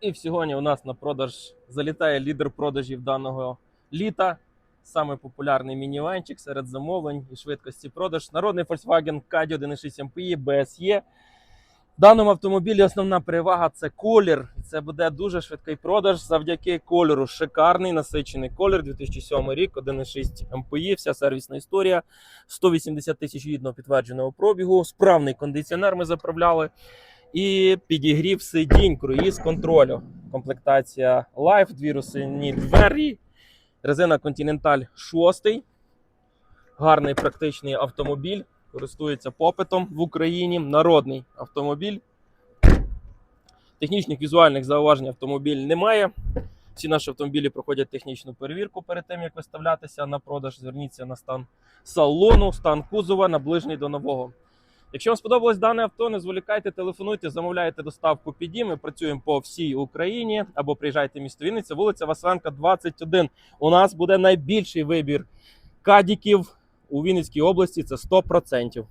І сьогодні у нас на продаж залітає лідер продажів даного літа. Саме популярний мінівенчик серед замовлень і швидкості продаж. Народний Volkswagen Caddy 1.6 MPI BSE. В даному автомобілі основна перевага це колір. Це буде дуже швидкий продаж завдяки кольору. Шикарний насичений колір 2007 рік, 1.6 MPI, вся сервісна історія. 180 тисяч рідного підтвердженого пробігу. Справний кондиціонер ми заправляли. І підігрів сидінь, круїз контролю. Комплектація Life, дві русині двері, резина Continental 6. Гарний практичний автомобіль. Користується попитом в Україні. Народний автомобіль. Технічних візуальних зауважень автомобіль немає. Всі наші автомобілі проходять технічну перевірку перед тим, як виставлятися на продаж. Зверніться на стан салону, стан кузова, наближений до нового. Якщо вам сподобалось дане авто, не зволікайте, телефонуйте, замовляйте доставку під. Ми працюємо по всій Україні або приїжджайте в місто Вінниця, вулиця Василенка, 21. У нас буде найбільший вибір кадіків у Вінницькій області. Це 100%.